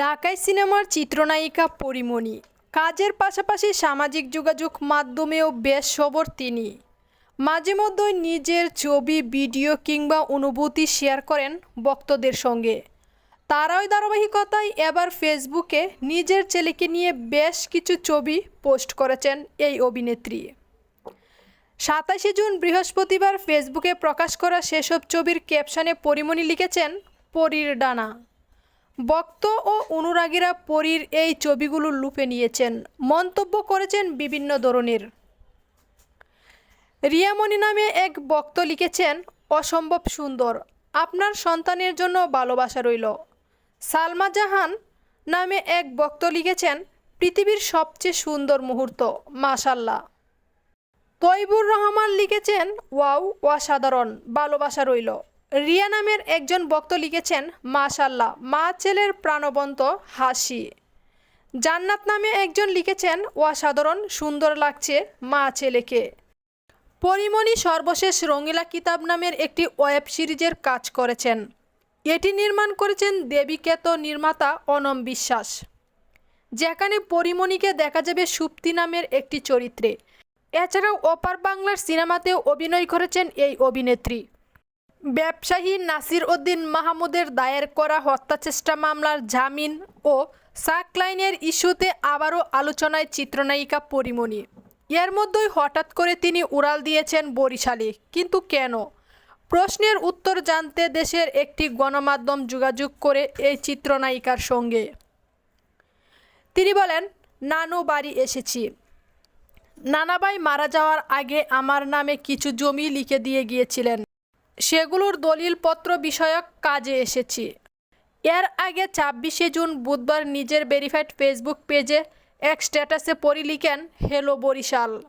ঢাকাই সিনেমার চিত্রনায়িকা পরিমণি। কাজের পাশাপাশি সামাজিক যোগাযোগ মাধ্যমেও বেশ সবর তিনি। মাঝে মধ্যেই নিজের ছবি, ভিডিও কিংবা অনুভূতি শেয়ার করেন ভক্তদের সঙ্গে। তারই ধারাবাহিকতায় এবার ফেসবুকে নিজের ছেলেকে নিয়ে বেশ কিছু ছবি পোস্ট করেছেন এই অভিনেত্রী। সাতাশে জুন বৃহস্পতিবার ফেসবুকে প্রকাশ করা সেসব ছবির ক্যাপশনে পরিমণি লিখেছেন, পরীর ডানা। ভক্ত ও অনুরাগীরা পরীর এই ছবিগুলো লুপে নিয়েছেন, মন্তব্য করেছেন বিভিন্ন ধরনের। রিয়ামণি নামে এক ভক্ত লিখেছেন, অসম্ভব সুন্দর, আপনার সন্তানের জন্য ভালোবাসা রইল। সালমা জাহান নামে এক ভক্ত লিখেছেন, পৃথিবীর সবচেয়ে সুন্দর মুহূর্ত মাশাল্লাহ তৈবুর রহমান লিখেছেন, ওয়াও, অসাধারণ, ভালোবাসা রইল। রিয়া নামের একজন ভক্ত লিখেছেন মাশাল্লাহ মা ছেলের প্রাণবন্ত হাসি। জান্নাত নামে একজন লিখেছেন, অসাধারণ, সুন্দর লাগছে মা ছেলেকে। পরিমণি সর্বশেষ রঙিলা কিতাব নামের একটি ওয়েব সিরিজের কাজ করেছেন। এটি নির্মাণ করেছেন দেবীকেত নির্মাতা অনম বিশ্বাস। যেখানে পরিমণিকে দেখা যাবে সুপ্তি নামের একটি চরিত্রে। এছাড়াও অপার বাংলার সিনেমাতেও অভিনয় করেছেন এই অভিনেত্রী। ব্যবসায়ী নাসির উদ্দিন মাহমুদের দায়ের করা হত্যাচেষ্টা মামলার জামিন ও সাকলাইনের ইস্যুতে আবারও আলোচনায় চিত্রনায়িকা পরিমণি। এর মধ্যেই হঠাৎ করে তিনি উড়াল দিয়েছেন বরিশালে। কিন্তু কেন? প্রশ্নের উত্তর জানতে দেশের একটি গণমাধ্যম যোগাযোগ করে এই চিত্রনায়িকার সঙ্গে। তিনি বলেন, নানু বাড়ি এসেছি। নানাবাই মারা যাওয়ার আগে আমার নামে কিছু জমি লিখে দিয়ে গিয়েছিলেন। সেগুলোর দলিলপত্র বিষয়ক কাজে এসেছি। এর আগে ছাব্বিশে জুন বুধবার নিজের ভেরিফাইড ফেসবুক পেজে এক স্ট্যাটাসে পরি লিখেন হেলো বরিশাল।